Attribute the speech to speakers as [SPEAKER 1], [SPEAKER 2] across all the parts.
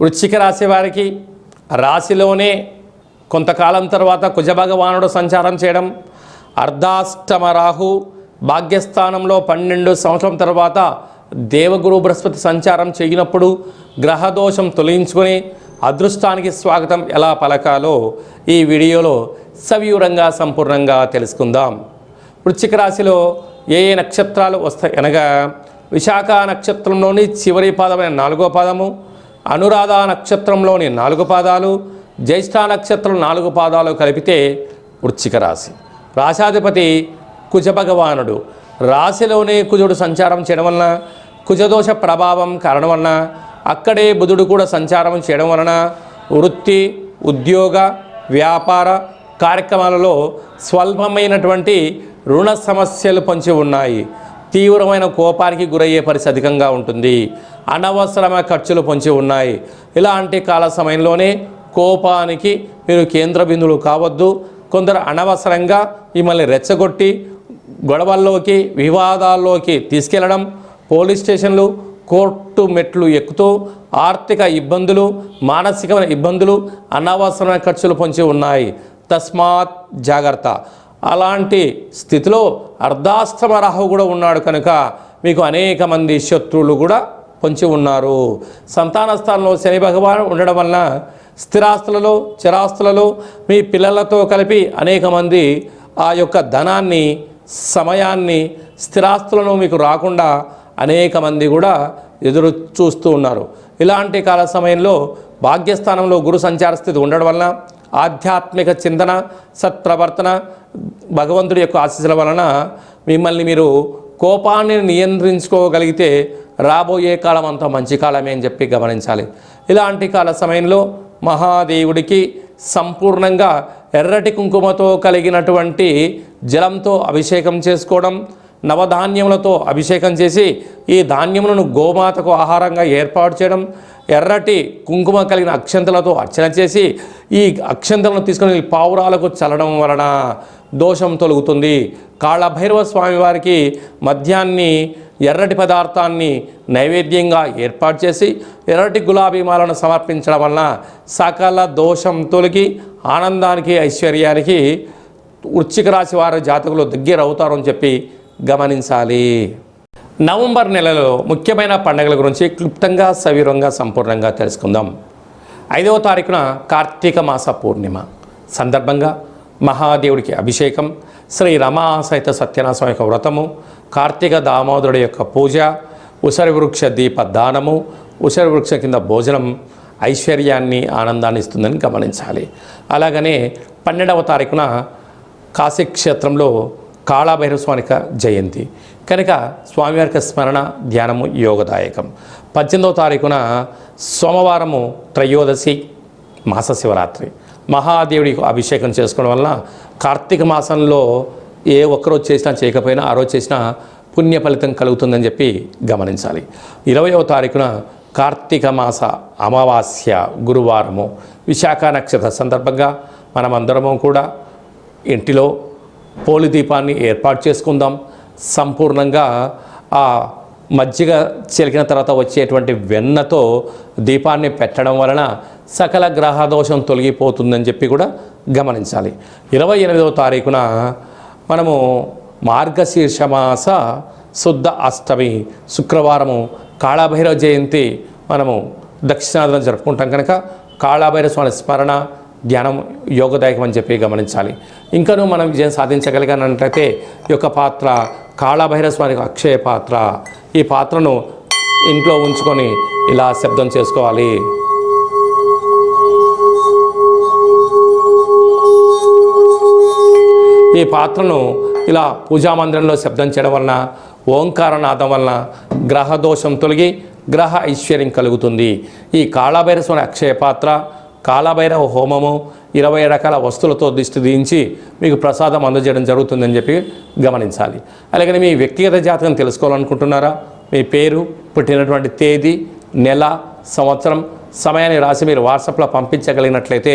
[SPEAKER 1] వృశ్చిక రాశి వారికి రాశిలోనే కొంతకాలం తర్వాత కుజభగవానుడు సంచారం చేయడం అర్ధాష్టమ రాహు భాగ్యస్థానంలో పన్నెండు సంవత్సరం తర్వాత దేవగురు బృహస్పతి సంచారం చేయనప్పుడు గ్రహదోషం తొలగించుకొని అదృష్టానికి స్వాగతం ఎలా పలకాలో ఈ వీడియోలో సవివరంగా సంపూర్ణంగా తెలుసుకుందాం. వృశ్చిక రాశిలో ఏ ఏ నక్షత్రాలు వస్తాయి అనగా విశాఖ నక్షత్రంలోని చివరి పాదమైన నాలుగో పాదము అనురాధ నక్షత్రంలోని నాలుగు పాదాలు జ్యేష్ఠ నక్షత్రం నాలుగు పాదాలు కలిపితే వృశ్చిక రాశి. రాశాధిపతి కుజభగవానుడు. రాశిలోనే కుజుడు సంచారం చేయడం వలన కుజదోష ప్రభావం కారణం వలన అక్కడే బుధుడు కూడా సంచారం చేయడం వలన వృత్తి ఉద్యోగ వ్యాపార కార్యక్రమాలలో స్వల్పమైనటువంటి రుణ సమస్యలు పొంచి ఉన్నాయి. తీవ్రమైన కోపానికి గురయ్యే పరిస్థితి అధికంగా ఉంటుంది. అనవసరమైన ఖర్చులు పొంచి ఉన్నాయి. ఇలాంటి కాల సమయంలోనే కోపానికి మీరు కేంద్ర బిందువులు కావద్దు. కొందరు అనవసరంగా మిమ్మల్ని రెచ్చగొట్టి గొడవల్లోకి వివాదాల్లోకి తీసుకెళ్ళడం పోలీస్ స్టేషన్లు కోర్టు మెట్లు ఎక్కుతూ ఆర్థిక ఇబ్బందులు మానసికమైన ఇబ్బందులు అనవసరమైన ఖర్చులు పొంచి ఉన్నాయి. తస్మాత్ జాగ్రత్త. అలాంటి స్థితిలో అర్ధాష్టమ రాహు కూడా ఉన్నాడు కనుక మీకు అనేక మంది శత్రువులు కూడా పొంచి ఉన్నారు. సంతాన స్థానంలో శని భగవాన్ ఉండడం వలన స్థిరాస్తులలో చిరాస్తులలో మీ పిల్లలతో కలిపి అనేక మంది ఆ యొక్క ధనాన్ని సమయాన్ని స్థిరాస్తులను మీకు రాకుండా అనేక మంది కూడా ఎదురు చూస్తూ ఉన్నారు. ఇలాంటి కాల సమయంలో భాగ్యస్థానంలో గురు సంచార స్థితి ఉండడం వలన ఆధ్యాత్మిక చింతన సత్ప్రవర్తన భగవంతుడి యొక్క ఆశీస్సుల వలన మిమ్మల్ని మీరు కోపాన్ని నియంత్రించుకోగలిగితే రాబోయే కాలం అంతా మంచి కాలమే అని చెప్పి గమనించాలి. ఇలాంటి కాల సమయంలో మహాదేవుడికి సంపూర్ణంగా ఎర్రటి కుంకుమతో కలిగినటువంటి జలంతో అభిషేకం చేసుకోవడం నవధాన్యములతో అభిషేకం చేసి ఈ ధాన్యములను గోమాతకు ఆహారంగా ఏర్పాటు చేయడం ఎర్రటి కుంకుమ కలిగిన అక్షంతలతో అర్చన చేసి ఈ అక్షంతలను తీసుకొని పావురాలకు చల్లడం వలన దోషం తొలుగుతుంది. కాళభైరవ స్వామి వారికి మద్యాన్ని ఎర్రటి పదార్థాన్ని నైవేద్యంగా ఏర్పాటు చేసి ఎర్రటి గులాబీ మాలను సమర్పించడం వలన సకల దోషం తొలగి ఆనందానికి ఐశ్వర్యానికి వృశ్చిక రాశి వారి జాతకులు దగ్గర అవుతారని చెప్పి గమనించాలి. నవంబర్ నెలలో ముఖ్యమైన పండుగల గురించి క్లుప్తంగా సవీరంగా సంపూర్ణంగా తెలుసుకుందాం. ఐదవ తారీఖున కార్తీక మాస పూర్ణిమ. సందర్భంగా మహాదేవుడికి అభిషేకం శ్రీ రమాసహిత సత్యనారాయణ యొక్క వ్రతము కార్తీక దామోదరుడి యొక్క పూజ ఉసరి వృక్ష దీప దానము ఉసరి వృక్ష కింద భోజనం ఐశ్వర్యాన్ని ఆనందాన్ని ఇస్తుందని గమనించాలి. అలాగనే పన్నెండవ తారీఖున కాశీక్షేత్రంలో కాళాభైరవ స్వామిక జయంతి. కనుక స్వామివారికి స్మరణ ధ్యానము యోగదాయకం. పద్దెనిమిదవ తారీఖున సోమవారము త్రయోదశి మాస శివరాత్రి. మహాదేవుడికి అభిషేకం చేసుకోవడం వలన కార్తీక మాసంలో ఏ ఒక్కరోజు చేసినా చేయకపోయినా ఆ రోజు చేసినా పుణ్య ఫలితం కలుగుతుందని చెప్పి గమనించాలి. ఇరవయవ తారీఖున కార్తీక మాస అమావాస్య గురువారము విశాఖ నక్షత్ర సందర్భంగా మనమందరము కూడా ఇంటిలో పోలి దీపాన్ని ఏర్పాటు చేసుకుందాం. సంపూర్ణంగా ఆ మజ్జిగ చిలికిన తర్వాత వచ్చేటువంటి వెన్నతో దీపాన్ని పెట్టడం వలన సకల గ్రహదోషం తొలగిపోతుందని చెప్పి కూడా గమనించాలి. ఇరవై ఎనిమిదవ తారీఖున మనము మార్గశీర్ష మాస శుద్ధ అష్టమి శుక్రవారము కాళభైరవ జయంతి మనము దక్షిణాదిన జరుపుకుంటాం కనుక కాళాభైరవ స్వామి స్మరణ ధ్యానం యోగదాయకం అని చెప్పి గమనించాలి. ఇంకనూ మనం విజయం సాధించగలిగానంటే ఈ యొక్క పాత్ర కాళాభైరవ స్వామి అక్షయ పాత్ర. ఈ పాత్రను ఇంట్లో ఉంచుకొని ఇలా శబ్దం చేసుకోవాలి. ఈ పాత్రను ఇలా పూజా మందిరంలో శబ్దం చేయడం వలన ఓంకారనాథం వలన గ్రహ దోషం తొలగి గ్రహ ఐశ్వర్యం కలుగుతుంది. ఈ కాళభైరస్వామి అక్షయ పాత్ర కాళభైరవ హోమము ఇరవై రకాల వస్తువులతో దిష్టి దించి మీకు ప్రసాదం అందజేయడం జరుగుతుందని చెప్పి గమనించాలి. అలాగే మీ వ్యక్తిగత జాతకం తెలుసుకోవాలనుకుంటున్నారా? మీ పేరు పుట్టినటువంటి తేదీ నెల సంవత్సరం సమయాన్ని రాసి మీరు వాట్సాప్లో పంపించగలిగినట్లయితే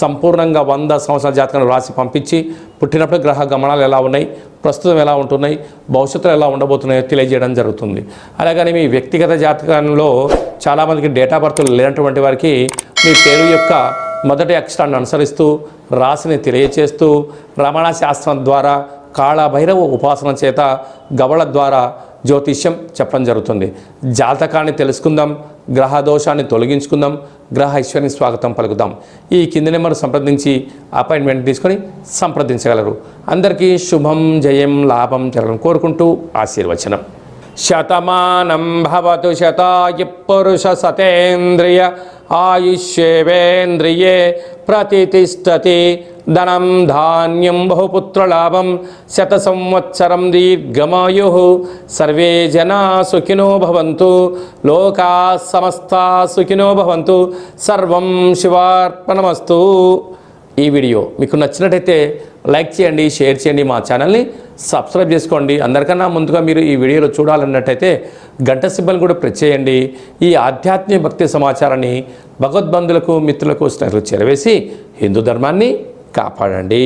[SPEAKER 1] సంపూర్ణంగా వంద సంవత్సరాల జాతకాన్ని రాసి పంపించి పుట్టినప్పుడు గ్రహ గమనాలు ఎలా ఉన్నాయి ప్రస్తుతం ఎలా ఉంటున్నాయి భవిష్యత్తులో ఎలా ఉండబోతున్నాయో తెలియజేయడం జరుగుతుంది. అలాగని మీ వ్యక్తిగత జాతకంలో చాలామందికి డేటా బర్త్ లేనటువంటి వారికి మీ పేరు యొక్క మొదటి అక్షరాన్ని అనుసరిస్తూ రాశిని తెలియచేస్తూ రమణ శాస్త్రం ద్వారా కాళభైరవ ఉపాసన చేత గవళ ద్వారా జ్యోతిష్యం చెప్పడం జరుగుతుంది. జాతకాన్ని తెలుసుకుందాం గ్రహ దోషాన్ని తొలగించుకుందాం గ్రహ ఐశ్వర్యం స్వాగతం పలుకుదాం. ఈ కింది నెంబర్ సంప్రదించి అపాయింట్మెంట్ తీసుకొని సంప్రదించగలరు. అందరికీ శుభం జయం లాభం జరగడం కోరుకుంటూ ఆశీర్వచనం. శతమానం భవతు శతాయ పురుష సతేంద్రియ ఆయుష్యేవేంద్రియే ప్రతిష్టతి ధనం ధాన్యం బహుపుత్రలాభం శత సంవత్సరం దీర్ఘమాయు సర్వే జనా సుఖినో భవంతు లోకా సమస్త సుఖినో భవంతు సర్వం శివార్పణమస్తు ఈ వీడియో మీకు నచ్చినట్టయితే లైక్ చేయండి షేర్ చేయండి మా ఛానల్ని సబ్స్క్రైబ్ చేసుకోండి. అందరికన్నా ముందుగా మీరు ఈ వీడియోలో చూడాలన్నట్టయితే గంట సిబ్బల్ని కూడా ప్రెస్ చేయండి. ఈ ఆధ్యాత్మిక భక్తి సమాచారాన్ని భగవద్బంధులకు మిత్రులకు స్నేహితులకు చేరవేసి హిందూ ధర్మాన్ని కాపాడండి.